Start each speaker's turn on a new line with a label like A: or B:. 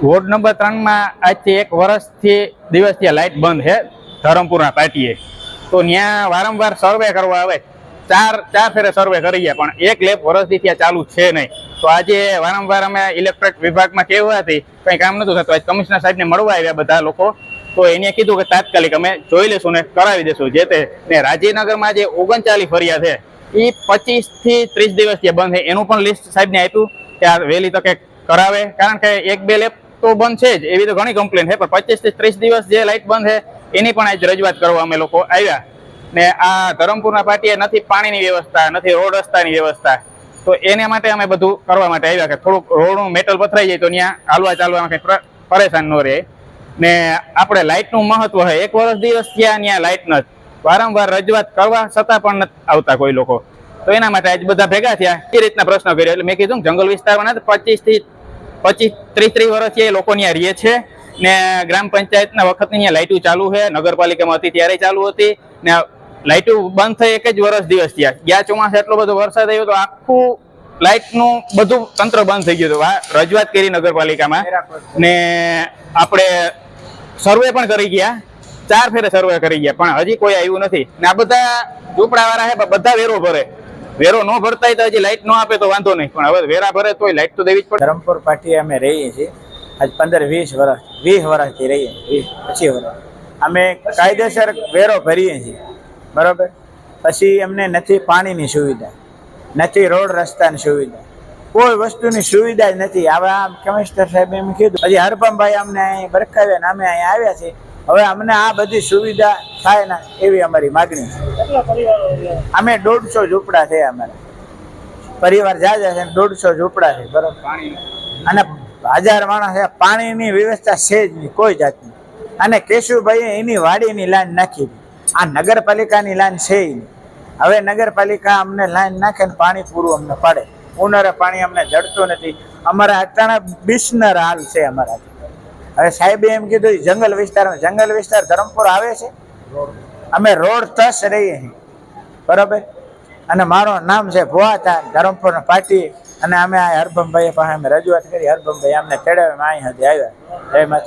A: Ward number ત્રણમાં આજથી એક વર્ષથી દિવસથી લાઇટ બંધ છે, ધરમપુરના પાટીએ. તો ત્યાં વારંવાર સર્વે કરવા આવે. ચાર ચાર ફેરે સર્વે કરી ગયા, પણ એક લેબ વર્ષથી ત્યાં ચાલુ છે નહીં. તો આજે વારંવાર અમે ઇલેક્ટ્રિક વિભાગમાં કહેવાથી કંઈ કામ નતું થતું. આજ કમિશનર સાહેબને મળવા આવ્યા બધા લોકો. તો એને કીધું કે તાત્કાલિક અમે જોઈ લેશું ને કરાવી દેશું. જે તે ને રાજીનગરમાં જે ઓગણચાલીસ ફરિયાદ છે એ પચીસ ત્રીસ દિવસ જે બંધ છે, એનું પણ લિસ્ટ સાહેબને આપ્યું કે આ વહેલી તકે કરાવે. કારણ કે એક બે લેબ તો બંધ છે જ, એવી તો ઘણી કમ્પ્લેન છે, પણ પચીસથી ત્રીસ દિવસ જે લાઇટ બંધ છે, એની પણ આજ રજૂઆત કરવા અમે લોકો આવ્યા. ને આ ધરમપુરના પાટીએ નથી પાણીની વ્યવસ્થા, નથી રોડ રસ્તાની વ્યવસ્થા. તો એને માટે અમે બધું કરવા માટે આવ્યા કે થોડુંક રોડનું મેટલ પથરાઈ જાય તો ત્યાં હાલવા ચાલવામાં કંઈ પરેશાન ન રહે. ને આપણે લાઇટનું મહત્વ હોય એક વર્ષ દિવસ ત્યાં ત્યાં લાઇટ નથી. વારંવાર રજૂઆત કરવા છતાં પણ નથી આવતા કોઈ લોકો. તો એના માટે આજ બધા ભેગા થયા. એ રીતના પ્રશ્ન કર્યો. એટલે મેં કીધું જંગલ વિસ્તારમાં નથી, પચીસથી પચીસ, ત્રીસ ત્રીસ વર્ષથી એ લોકો ત્યાં રહે છે. ને ગ્રામ પંચાયતના વખતની અહીંયા લાઇટો ચાલુ છે. નગરપાલિકામાં હતી, ત્યારે ચાલુ હતી. ને લાઇટો બંધ થઈ એક જ વર્ષ દિવસ થયા. ગયા ચોમાસે એટલો બધો વરસાદ આવ્યો તો આખું લાઇટનું બધું તંત્ર બંધ થઈ ગયું હતું. રજૂઆત કરી નગરપાલિકામાં. ને આપણે સર્વે પણ કરી ગયા. ચાર ફેરે સર્વે કરી ગયા પણ હજી કોઈ આવ્યું નથી. ને આ બધા ઝૂંપડાવાળા છે બધા વેરો ભરે. વેરો ન ભરતા હોય તો હજી લાઇટ ન આપે તો વાંધો નહીં. પણ હવે વેરા ભરે તોય લાઇટ તો દેવી જ પડે.
B: ધરમપુર પાટી અમે રહીએ છીએ. આજ પંદર વીસ વર્ષ વીસ વર્ષથી રહીએ વીસ પચીસ વર્ષ અમે કાયદેસર વેરો ભરીએ છીએ. બરોબર? પછી અમને નથી પાણીની સુવિધા નથી રોડ રસ્તાની સુવિધા. કોઈ વસ્તુની સુવિધા જ નથી. હવે આ કમિશનર સાહેબ એમ કીધું હજી હરપમભાઈ અમને અહીં બરખાવ્યા ને અમે અહીંયા આવ્યા છીએ. હવે અમને આ બધી સુવિધા થાય ને એવી અમારી માગણી છે. અમે દોઢસો ઝૂંપડા છે અમારા. પરિવાર જાજા છે દોઢસો ઝૂંપડા છે બરોબર? અને હજાર માણસ છે. પાણીની વ્યવસ્થા છે જ નહીં કોઈ જાતની. અને કેશુભાઈએ એની વાડીની લાઈન નાખી દીધી. આ નગરપાલિકાની લાઈન છે હવે નગરપાલિકા અમને લાઈન નાખે ને પાણી પૂરું અમને પાડે. ઉનાળે પાણી અમને જડતું નથી. અમારા અટાણા બિસ્નર હાલ છે અમારા. હવે સાહેબે એમ કીધું જંગલ વિસ્તારમાં, જંગલ વિસ્તાર ધરમપુર આવે છે? અમે રોડ તસ રહીએ બરોબર? અને મારું નામ છે ભુવાતા ધરમપુર પાટી. અને અમે આ હરભમભાઈ પાસે અમે રજૂઆત કરી, હરભમભાઈ અમને તેડાવે અહીં સુધી આવ્યા. જય માતા